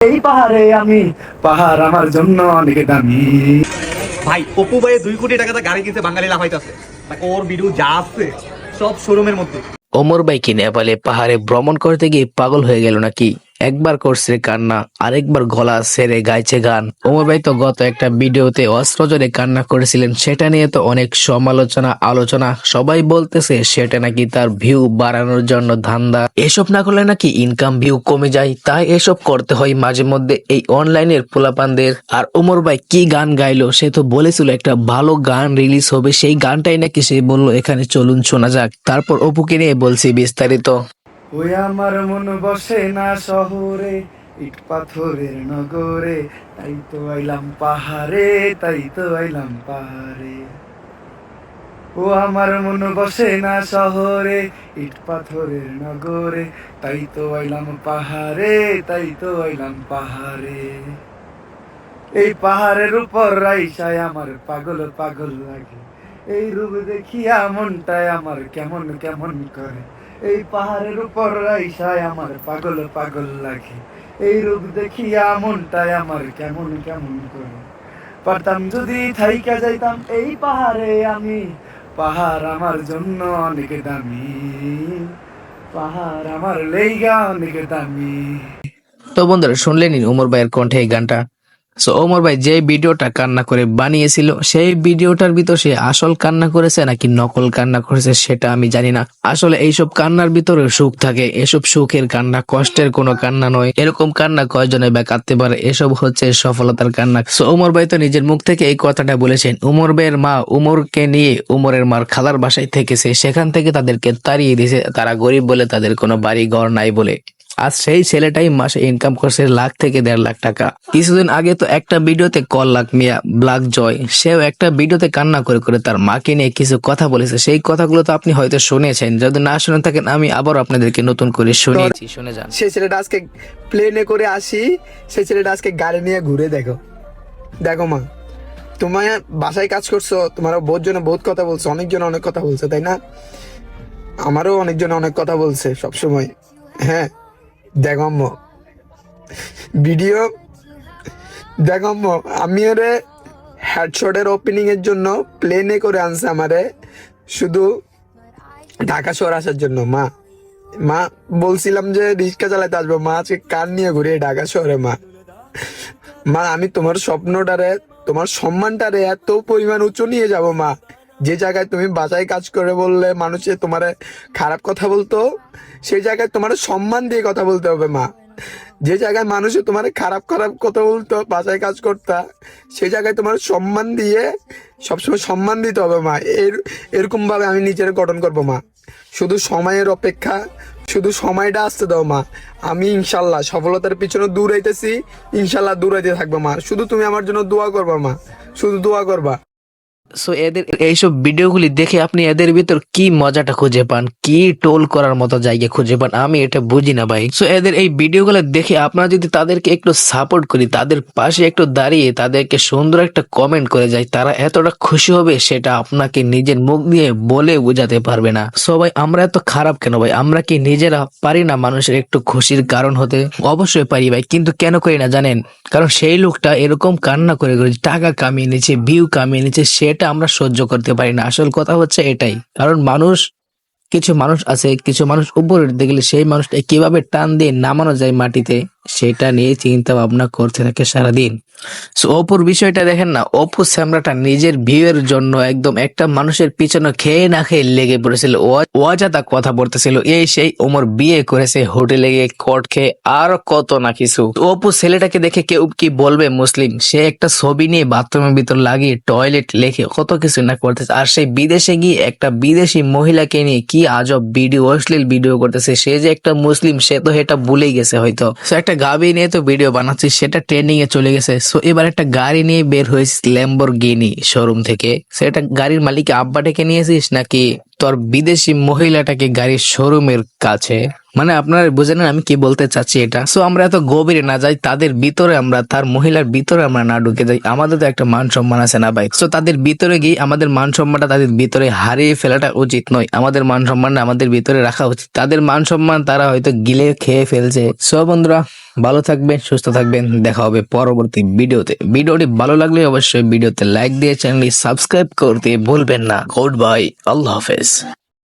এই পাহাড়ে আমি পাহাড় আমার জন্য অনেক দামি। ভাই অপু ভাই দুই কোটি টাকাতে গাড়ি কিনতে বাঙালি লাফাইতেছে। ওর বিরু যা আছে সব শোরুমের মধ্যে। অমর ভাই কি নেপালে পাহাড়ে ভ্রমণ করতে গিয়ে পাগল হয়ে গেল নাকি? একবার করছে কান্না, আরেকবার গলা সেরে গাইছে গান। ওমর ভাই তো গত একটা ভিডিওতে অস্ত্র জোরে কান্না করেছিলেন, সেটা নিয়ে তো অনেক সমালোচনা, আলোচনা। সবাই বলতেছে সেটা নাকি তার ভিউ বাড়ানোর জন্য ধান্দা। এসব না করলে নাকি ইনকাম ভিউ কমে যায়, তাই এসব করতে হয় মাঝে মধ্যে এই অনলাইনের পোলাপানদের। আর ওমর ভাই কি গান গাইলো, সে তো বলেছিল একটা ভালো গান রিলিজ হবে, সেই গানটাই নাকি সে বলল, এখানে চলুন, শোনা যাক। তারপর অপুকে নিয়ে বলছি বিস্তারিত। ওই আমার মন বসে না শহরে, ইট পাথরের নগরে। তাই তো আইলাম পাহাড়ে, তাই তো আইলাম পাহাড়ে। ও আমার মন বসে না শহরে, ইট পাথরের নগরে। তাই তো আইলাম পাহাড়ে, তাই তো আইলাম পাহাড়ে। এই পাহাড়ের উপর রাইসায় আমার পাগল পাগল লাগে। এই রূপ দেখিয়া মনটায় আমার কেমন কেমন করে। এই পাহাড়ের উপর রাইসায় আমার পাগল পাগল লাগে। এই রূপ দেখিয়া মনটায় আমার কেমন কেমন করে। পারতাম যদি থাইকা যাইতাম এই পাহাড়ে আমি। পাহাড় আমার জন্য অনেক দামি। পাহাড় আমার লেগা অনেক দামি। তো বন্ধুরা শুনলেনি উমর ভাইয়ের কণ্ঠে এই গানটা। সো ওমর ভাই যে ভিডিওটা কান্না করে বানিয়েছিল, সেই ভিডিওটার ভিতর সে আসল কান্না করেছে নাকি নকল কান্না করেছে সেটা আমি জানি না। আসলে এইসব কান্নার ভিতরে সুখ থাকে, এসব সুখের কান্না কষ্টের কোনো কান্না নয়। এরকম কান্না কয়জনে বা কাঁদতে পারে, এসব হচ্ছে সফলতার কান্না। সো ওমর ভাই তো নিজের মুখ থেকে এই কথাটা বলেছেন, উমর ভাইয়ের মা উমরকে নিয়ে উমরের মার খালার বাসায় থেকেছে, সেখান থেকে তাদেরকে তাড়িয়ে দিয়েছে, তারা গরিব বলে তাদের কোনো বাড়ি ঘর নাই বলে। আর সেই ছেলেটাই মাসে ইনকাম করছে লাখ থেকে দেড় লাখ টাকা। কিছুদিন আগে তো একটা ভিডিওতে কল লাখ মিয়া ব্ল্যাক জয়। সেও একটা ভিডিওতে কান্না করে করে তার মাকে নিয়ে কিছু কথা বলেছে। সেই কথাগুলো তো আপনি হয়তো শুনেছেন। যদি না শুনে থাকেন, আমি আবার আপনাদেরকে নতুন করে শুনিয়েছি শুনে যান। সেই ছেলেটা আজকে প্লেনে করে আসি। সেই ছেলেটা আজকে গাড়ি নিয়ে ঘুরে দেখো। দেখো মা তোমার বাসায় কাজ করছ তোমার বহুত জনে বহুত কথা বলছো, অনেকজন অনেক কথা বলছে, তাই না? আমারও অনেকজন অনেক কথা বলছে সব সময় হ্যাঁ দেখো আম্মু। ভিডিও, দেখো আম্মু, আমি ওরে হেডশটের ওপেনিং এর জন্য প্লেনে করে আনছে আমারে। শুধু ঢাকা শহর আসার জন্য, মা। মা, বলছিলাম যে রিক্সা চালাতে আসব। মা, আজকে কার নিয়ে ঘুরে ঢাকা শহরে, মা। মা, আমি তোমার স্বপ্নটারে, তোমার সম্মানটারে এত পরিমাণ উঁচু নিয়ে যাব, মা। যে জায়গায় তুমি বাসায় কাজ করে বললে মানুষে তোমার খারাপ কথা বলতো, সেই জায়গায় তোমার সম্মান দিয়ে কথা বলতে হবে মা। যে জায়গায় মানুষে তোমার খারাপ খারাপ কথা বলতো বাসায় কাজ করতা, সেই জায়গায় তোমার সম্মান দিয়ে, সবসময় সম্মান দিতে হবে মা। এর এরকম ভাবে আমি নিজের গঠন করব মা। শুধু সময়ের অপেক্ষা, শুধু সময়টা আসতে দাও মা। আমি ইনশাল্লাহ সফলতার পিছনে দূরাইতেছি ইনশাল্লাহ দূরাইতে থাকব মা। শুধু তুমি আমার জন্য দোয়া করবা মা। শুধু দোয়া করবা। সো এদের, এইসব ভিডিওগুলি দেখে আপনি এদের ভিতর কি মজাটা খুঁজে পান? কি টোল করার মতো জায়গা খুঁজে পান? আমি এটা বুঝি না ভাই। সো এদের এই ভিডিওগুলো দেখে আপনারা যদি তাদেরকে একটু সাপোর্ট করি, তাদের পাশে একটু দাঁড়িয়ে তাদেরকে সুন্দর একটা কমেন্ট করে যায় তারা এতটা খুশি হবে সেটা আপনাকে নিজের মুখ দিয়ে বলে বোঝাতে পারবে না। সবাই আমরা এত খারাপ কেন ভাই? আমরা কি নিজেরা পারি না মানুষের একটু খুশির কারণ হতে? অবশ্যই পারি ভাই, কিন্তু কেন করি না জানেন? কারণ সেই লোকটা এরকম কান্না করে করে টাকা কামিয়ে নিচ্ছে ভিউ কামিয়ে নিচ্ছে সেটা আমরা সহ্য করতে পারি না। আসল কথা হচ্ছে এটাই। কারণ মানুষ, কিছু মানুষ আছে, কিছু মানুষ উপরে উঠতে গেলে সেই মানুষটা কীভাবে টান দিয়ে নামানো যায় মাটিতে, সেটা নিয়ে চিন্তা ভাবনা করতে থাকে সারাদিন। সো অপুর বিষয়টা দেখেন না, অপু স্যামরাটা নিজের ভিউ এর জন্য একদম একটা মানুষের পিছনে খেয়ে না খেয়ে লেগে পড়েছিল ও- অযথা কথা বলতেছিল, এই সেই ওমর বিয়ে করেছে, হোটেলে গিয়ে কট খেয়ে আর কত না কিছু। অপু ছেলেটাকে দেখে কেউ কি বলবে মুসলিম? সে একটা ছবি নিয়ে বাথরুমের ভিতর লাগিয়ে টয়লেট লেখে কত কিছু না করতেছে। আর সেই বিদেশে গিয়ে একটা বিদেশি মহিলাকে নিয়ে কি আজব ভিডিও, অশ্লীল ভিডিও করতেছে। সে যে একটা মুসলিম, সে তো এটা ভুলেই গেছে হয়তো। একটা গাবি নিয়ে তো ভিডিও বানাচ্ছে, সেটা ট্রেন্ডিং এ চলে গেছে। সো এবার একটা গাড়ি নিয়ে বের হয়েছিস ল্যাম্বর গিনি শোরুম থেকে। সেটা গাড়ির মালিক আব্বা ডেকে নিয়েছিস নাকি তোর বিদেশি মহিলাটাকে গাড়ির শোরুমের কাছে? মানে আপনারা বুঝেন আমি কি বলতে চাচ্ছি এটা। সো আমরা এত গভীরে না যাই, তাদের ভিতরে আমরা, তার মহিলার ভিতরে আমরা না ঢুকে যাই। আমাদের তো একটা মান সম্মান আছে না ভাই? সো তাদের ভিতরে গিয়ে আমাদের মান সম্মানটা তাদের ভিতরে হারিয়ে ফেলাটা উচিত নয়। আমাদের মান সম্মানটা আমাদের ভিতরে রাখা উচিত। তাদের মান সম্মান তারা হয়তো গিলে খেয়ে ফেলছে। সো বন্ধুরা, ভালো থাকবেন, সুস্থ থাকবেন। দেখা হবে পরবর্তী ভিডিওতে। ভিডিওটি ভালো লাগলে অবশ্যই ভিডিওতে লাইক দিয়ে চ্যানেলটি সাবস্ক্রাইব করতে ভুলবেন না। গুড বাই আল্লাহ হাফেজ।